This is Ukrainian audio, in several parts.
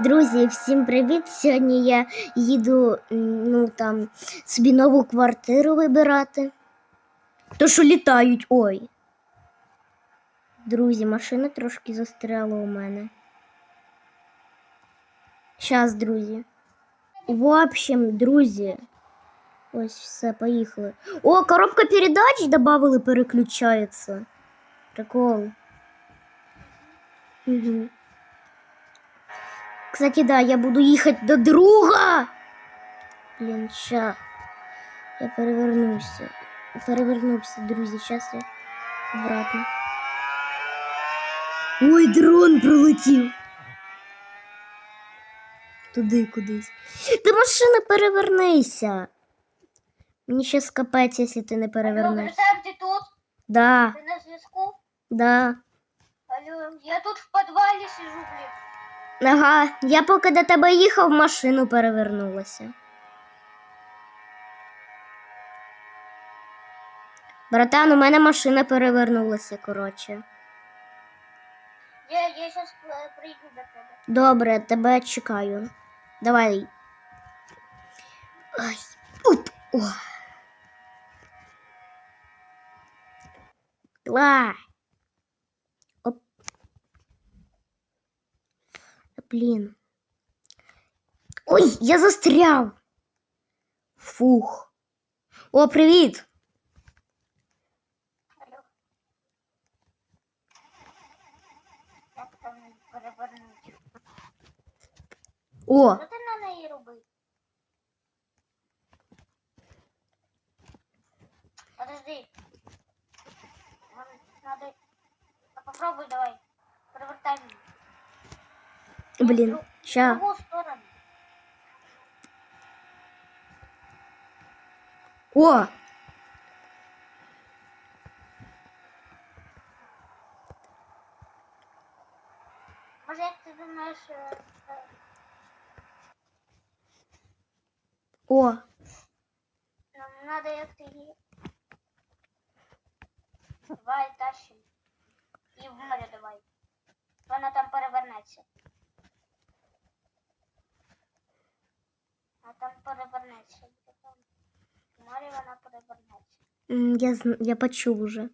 Друзі, всім привіт! Сьогодні я їду ну, там, собі нову квартиру вибирати. То, що літають, ой. Друзі, машина трошки застряла у мене. Щас, друзі. В общем, друзі. Ось все, поїхали. О, коробка передач добавили, переключається. Прикол. Угу. Кстати, да, я буду ехать до друга. Блин, ща. Я перевернуся. Перевернувся, друзі. Сейчас я обратно. Ой, дрон пролетів. Туди кудись. Ти машина перевернися. Мені щас капець, якщо ти не Алло, ти тут? Да, Ти на зв'язку? да. Алло, я тут в підвалі сижу, блін. Ага, я поки до тебе їхав, машину перевернулася. Братан, у мене машина перевернулася, коротше. Я, я зараз прийду до тебе. Добре, тебе чекаю. Давай. Ай. Оп. О. Давай. Блін. Ой, я застряв. Фух. О, привіт. Алло. Як там перевернути? О, Що ти на неї робив? Подожди. Нам надо... А попробуй давай. Перевертай мене. Блін. В Ща. О, Може, як ти думаєш... е, о. Нам надо як ти її... Давай тащим. І в море давай. Вона там перевернеться. Там перевернеться. Морі вона перевернеться. Я, я почув уже.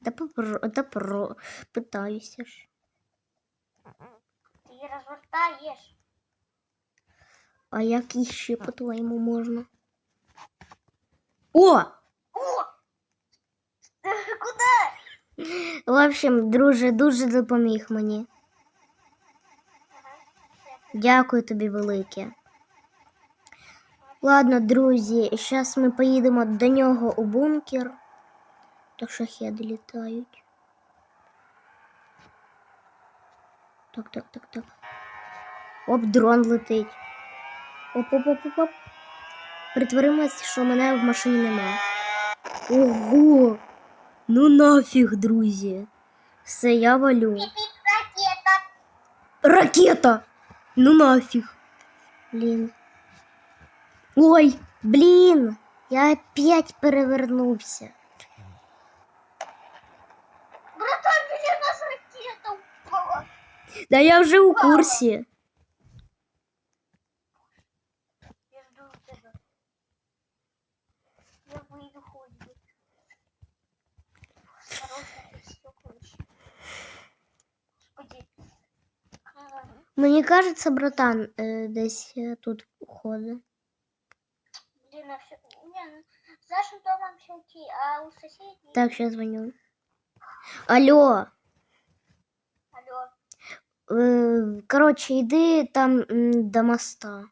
Да попро, да про, питаюся ж. Ти її розвертаєш. А як іще по-твоєму можна? О! О! Куди? В общем, друже, дуже допоміг мені. Дякую тобі велике. Ладно, друзі, зараз ми поїдемо до нього у бункер. То шахеди літають. Так, так, так, так. Оп, дрон летить. Оп, оп, оп, оп, оп. Притворимось, що мене в машині немає. Ого! Ну нафіг, друзі. Все, я валю. Ракета. Ракета! Ну нафиг. Блин. Ой, блин! Я опять перевернувся. Братан, біля нас ракета впала. Да я вже у курсі. кажется, братан э, десь э, тут ходить. Блін, а все. Ні, ну, за що домом все йти, а у соседей... Так, сейчас звоню. Алло. Алло. Э, короче, еды там до моста.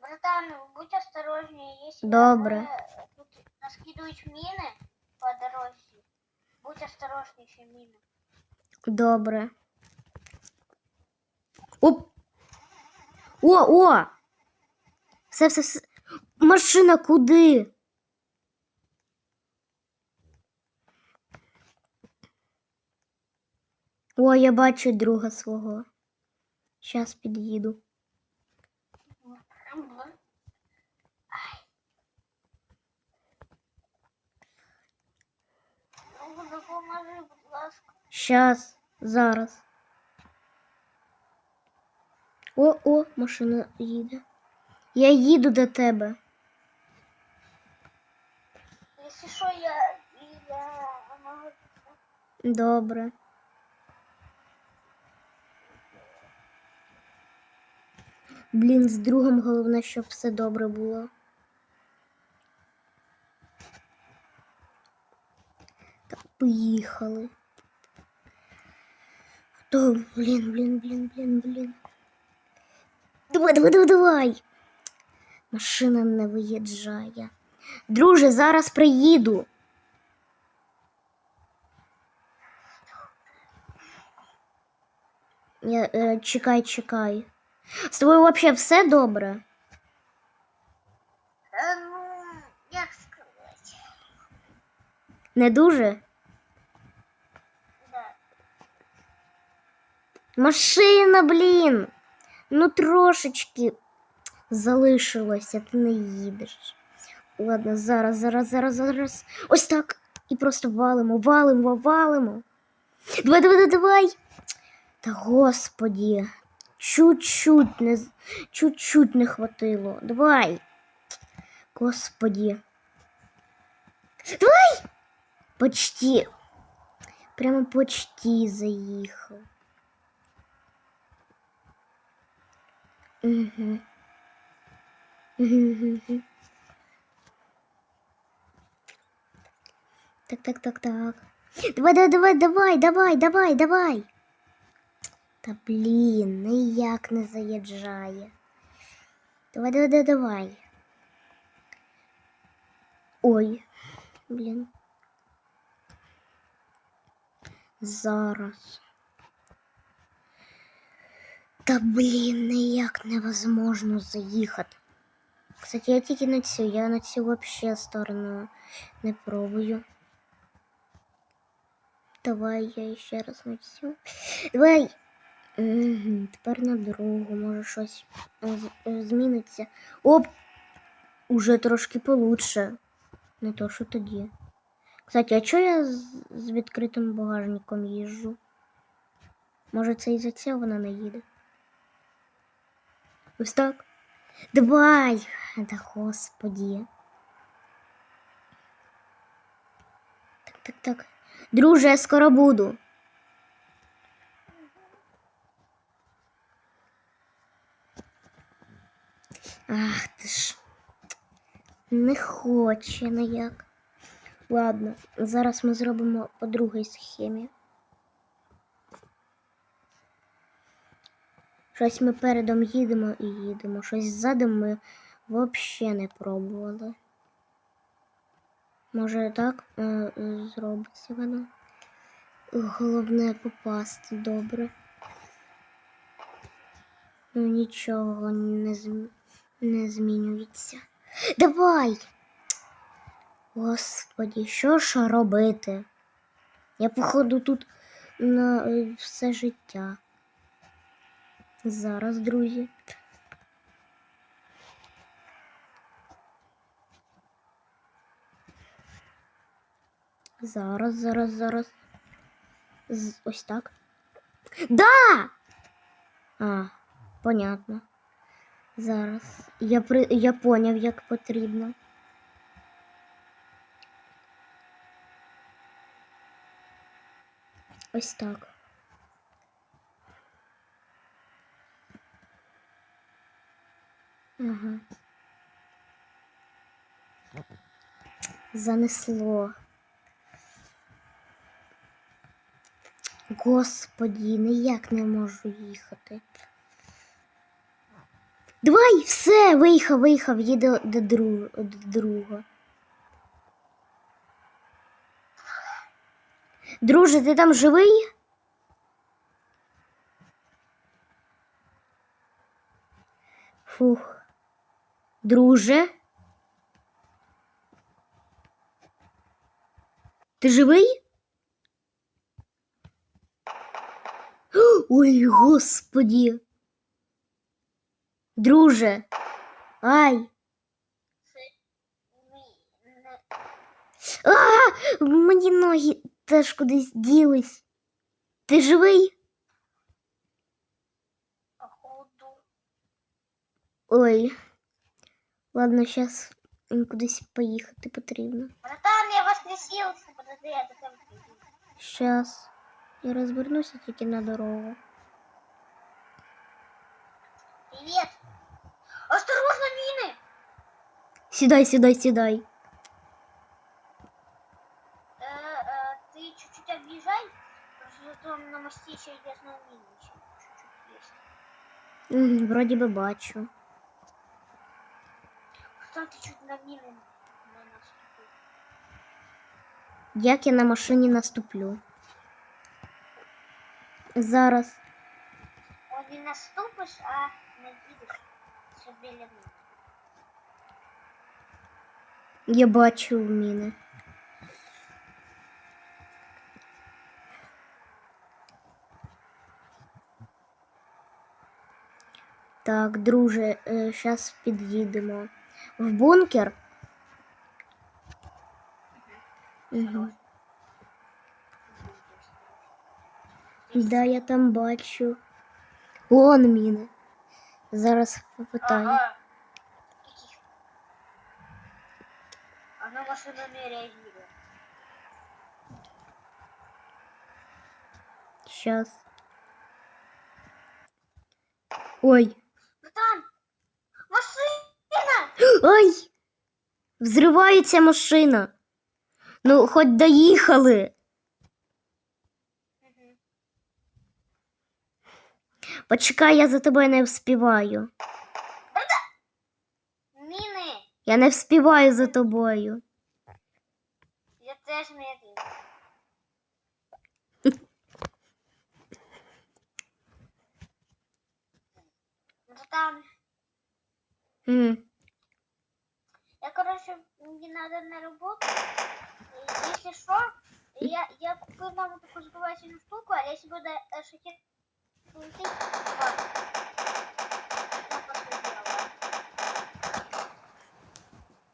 Братан, будь осторожнее, если Добре. Э, тут наскидують міни по дороге. Будь осторожнее, осторожніший мины. Доброе. Оп. О, о! Все, все, все. Машина куди? О, я бачу друга свого. Щас під'їду. Щас, зараз. О, о, машина їде. Я їду до тебе. Якщо що, я, я можу... Добре. Блін, з другом головне, щоб все добре було. Так, поїхали. То, блін, блін, блін, блін, блін. Давай, давай, давай, давай. Машина не виїжджає. Друже, зараз приїду. Я, е, чекай, чекай. З тобою взагалі все добре? Е, ну, як сказати? Не дуже? Да. Машина, блін. Ну трошечки залишилося, ти не їдеш. Ладно, зараз, зараз, зараз, зараз. Ось так. І просто валимо, валимо, валимо. Давай, давай, давай. Та господі, чуть-чуть не, чуть-чуть не хватило. Давай. Господі. Давай! Почти. Прямо почти заїхав. Угу. Угу. Так, так, так, так. Давай, давай, давай, давай, давай, давай, давай. Та блін, ніяк не заїжджає. Давай, давай, давай, давай. Ой, блін. Зараз. Та блін, ніяк невозможно заїхати. Кстати, я тільки на цю, я на цю вообще сторону не пробую. Давай я ще раз на цю. Давай. Угу, тепер на другу, може щось зміниться. Оп! Уже трошки получше. Не то, що тоді. Кстати, а чого я з, відкритим багажником їжджу? Може, це із-за цього вона не їде? Ось так. Давай! Да господі. Так, так, так. Друже, я скоро буду. Ах ти ж. Не хоче ніяк. Ладно, зараз ми зробимо по другій схемі. Щось ми передом їдемо і їдемо. Щось ззадом ми взагалі не пробували. Може так е, зробиться воно. Головне попасти добре. Ну нічого не, зм... не змінюється. Давай! Господі, що ж робити? Я походу тут на е, все життя. Зараз, друзі. Зараз, зараз, зараз. З- Ось так. Да! А, понятно. Зараз. Я, при... Я поняв, як потрібно. Ось так. Ага. Занесло. Господі, ніяк не можу їхати. Давай, все, виїхав, виїхав, їде до, друг, до друга. Друже, ти там живий? Фух. Друже? Ти живий? Ой, господі. Друже. Ай! А! Мої ноги теж кудись ділись. Ти живий? Ой. Ладно, зараз кудись поїхати потрібно. Братан, я воскресился. Подожди, я до тебя приду. Щас. Я розвернуся тільки на дорогу. Привет. Осторожно, мины. Сідай, сідай, сідай. Э, э, ты чуть-чуть объезжай. Просто там на мосте еще есть на мины. еще Чуть-чуть есть. М, Вроді би бачу. Братан, ты чуть на нас наступил. Як я на машині наступлю? Зараз. Он не наступишь, а наедешь. Все біля мин. Я бачу міни. Так, друже, зараз під'їдемо. В бункер? Угу. Да, я там бачу. Вон міни. Зараз попитаю. Ага. Каких? Она машина не реагирует. Сейчас. Ой. Братан! Машина! Ай! Взривається машина. Ну, хоч доїхали. Почекай, я за тобою не вспіваю. Міни! Я не вспіваю за тобою. Я теж не один. Братан, М. я, короче, мне надо на работу. Если что, я, я купил нам такую сбывательную штуку, а если буду э, сделала.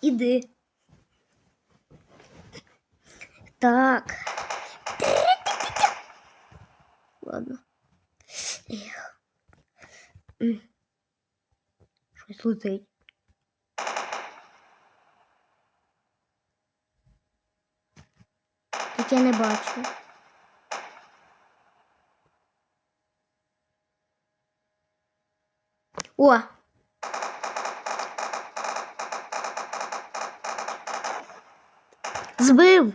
Іди. Так. Ладно. Ех. Щось летить. Я не бачу. О! Збив.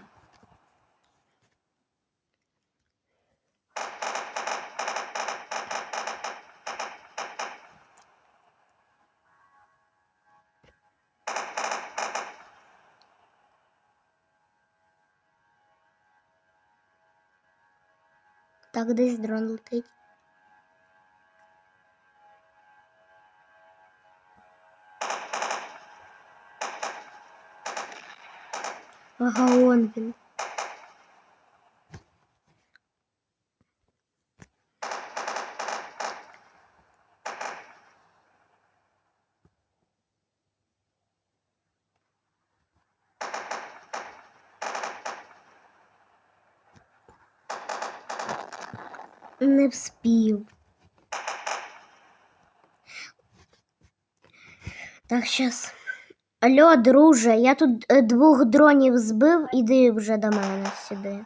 Так, десь дрон летить. Ага, он він. Не вспів. Так, щас. Алло, друже, я тут е, двох дронів збив, іди вже до мене сюди.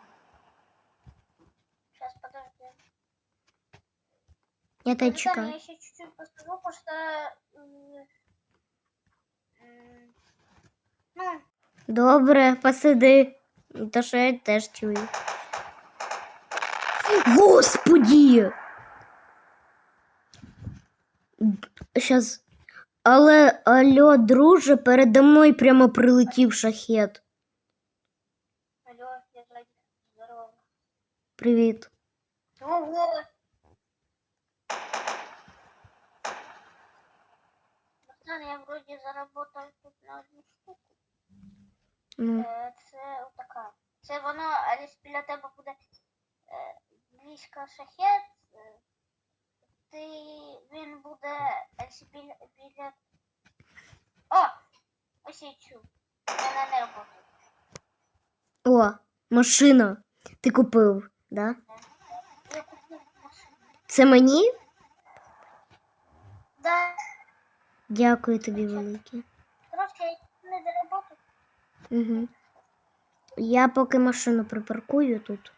Сейчас, подожди. Я тебе чекаю. я еще чуть-чуть постою, потому что... Ну, Добре, посиди. То що я теж чую. Господі! Щас. Але алло, друже, передо мною прямо прилетів шахет. алло, я здорово. Привіт. Ого! Я вроде заработал тут на одну штуку. Ну, Е, Це отака. Це воно, але біля тебе буде близько шахет. е, Ти він буде, якщо біля, біля тисячу. Вона не работает. О, машина. Ти купив, да? Я купив машину. Це мені? Да, Дякую тобі велике. трошки я не доработав. Угу. Я поки машину припаркую тут.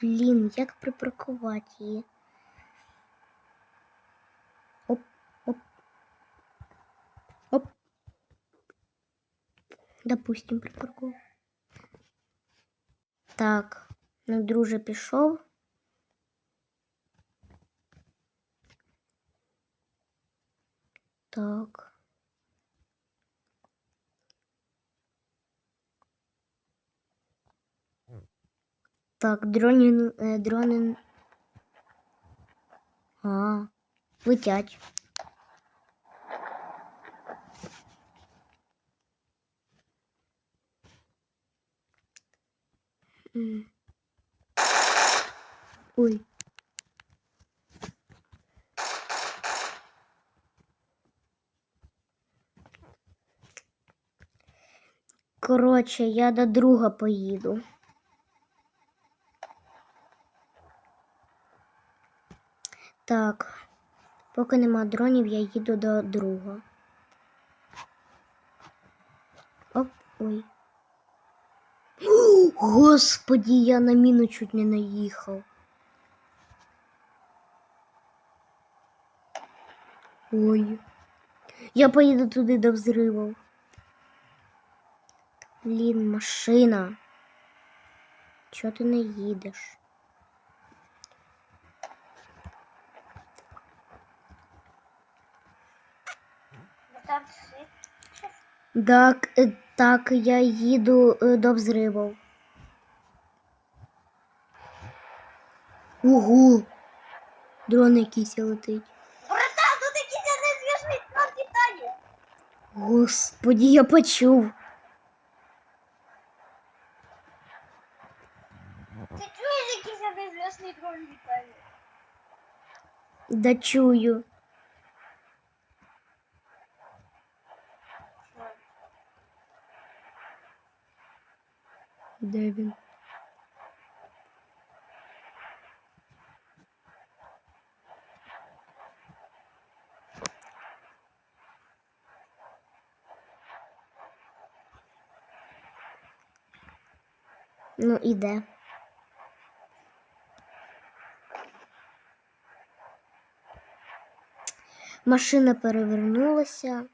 Блін, як припаркувати її? Оп, оп. Оп. Допустим, припаркую. Так, ну, друже пішов. Так. Так, дрони, е, дрони. А, летять. Ой. Коротше, я до друга поїду. Так, поки нема дронів, я їду до друга. Оп, ой. Господі, я на міну чуть не наїхав. Ой. Я поїду туди до взривів. Блін, машина. Чого ти не їдеш? Там. Так, е, так, я їду е, до взривів. Ого! Дрон якийсь летить. Братан, тут якийсь незв'язний план Титанів. Господі, я почув. Ти чуєш якийсь незв'язний дрон літає? Да чую. Де він? Ну, іде. Машина перевернулася.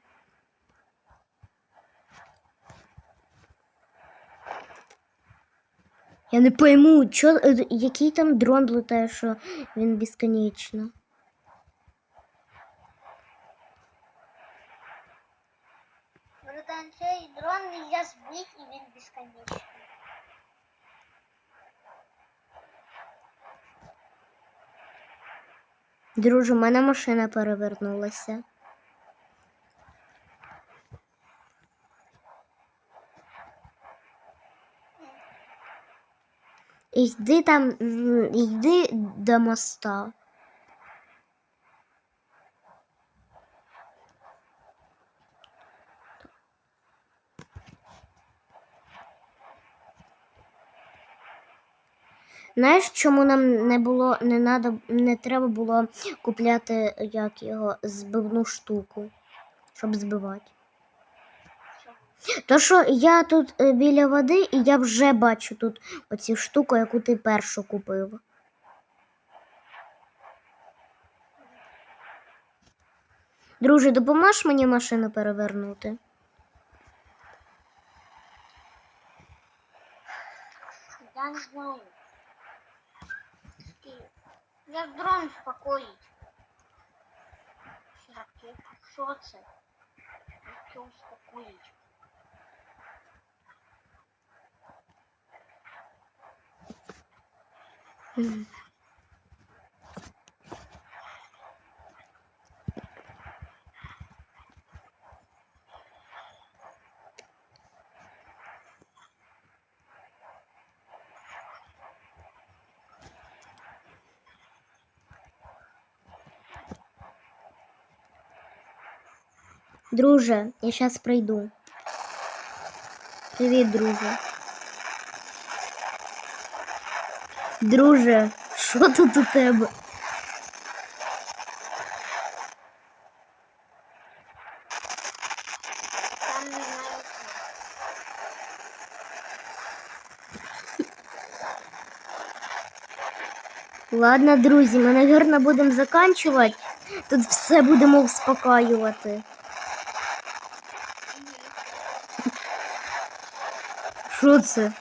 Я не пойму, чо, е, який там дрон летає, що він безконечно. Братан, цей дрон нельзя збити і він безконечний. Друже, у мене машина перевернулася. Йди там, йди до моста. Знаєш, чому нам не було, не надо, не треба було купляти як його збивну штуку, щоб збивати? То що я тут е, біля води, і я вже бачу тут оцю штуку, яку ти першу купив. Друже, допоможеш мені машину перевернути? Я не знаю. Як дрон успокоїть? Що це? Яке успокоїть? Друже, я щас прийду. Привіт, друже. Друже, що тут у тебе? Ладно, друзі, ми, навірно, будемо заканчувати. Тут все будемо успокаювати. Що це?